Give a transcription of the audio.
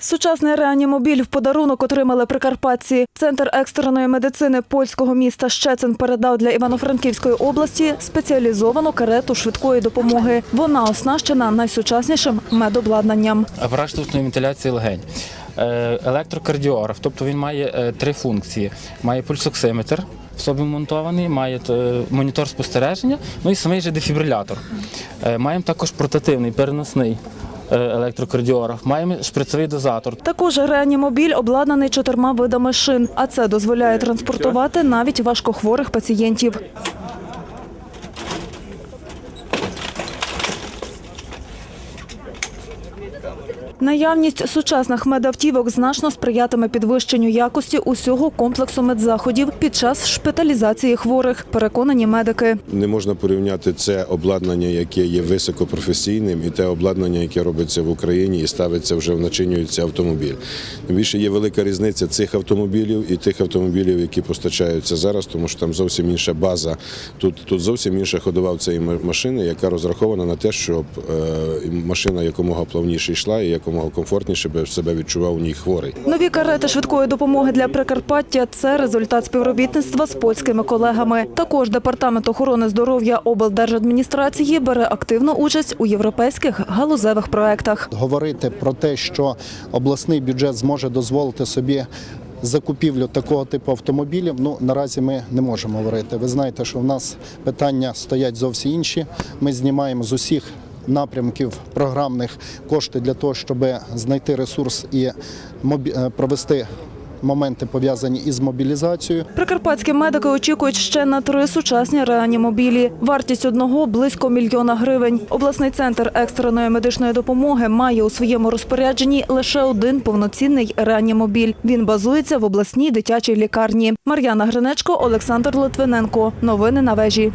Сучасний реанімобіль в подарунок отримали прикарпатці. Центр екстреної медицини польського міста Щецин передав для Івано-Франківської області спеціалізовану карету швидкої допомоги. Вона оснащена найсучаснішим медобладнанням. апарат штучної вентиляції легень. Е, Електрокардіограф, тобто він має е, три функції: має пульсоксиметр в собі вмонтований, має е, монітор спостереження, ну і самий же дефібрилятор. Маємо також портативний переносний електрокардіограф, маємо шприцевий дозатор. Також реанімобіль обладнаний чотирма видами шин, а це дозволяє транспортувати навіть важкохворих пацієнтів. Наявність сучасних медавтівок значно сприятиме підвищенню якості усього комплексу медзаходів під час шпиталізації хворих, переконані медики. Не можна порівняти це обладнання, яке є високопрофесійним, і те обладнання, яке робиться в Україні і ставиться вже начинюється автомобіль. Більше є велика різниця цих автомобілів і тих автомобілів, які постачаються зараз, тому що там зовсім інша база. Тут, тут зовсім інша ходова в цієї машини, яка розрахована на те, щоб е, машина якомога плавніше йшла і якомога комфортніше би себе відчував у ній хворий. Нові карети швидкої допомоги для Прикарпаття це результат співробітництва з польськими колегами. Також департамент охорони здоров'я облдержадміністрації бере активну участь у європейських галузевих проектах. говорити про те, що обласний бюджет зможе дозволити собі закупівлю такого типу автомобілів, ну наразі ми не можемо говорити. Ви знаєте, що в нас питання стоять зовсім інші. Ми знімаємо з усіх. Напрямків програмних кошти для того, щоб знайти ресурс і е, провести моменти пов'язані із мобілізацією. Прикарпатські медики очікують ще на три сучасні реанімобілі. Вартість одного близько мільйона гривень. Обласний центр екстреної медичної допомоги має у своєму розпорядженні лише один повноцінний реанімобіль. Він базується в обласній дитячій лікарні. Мар'яна Гринечко, Олександр Литвиненко. Новини на вежі.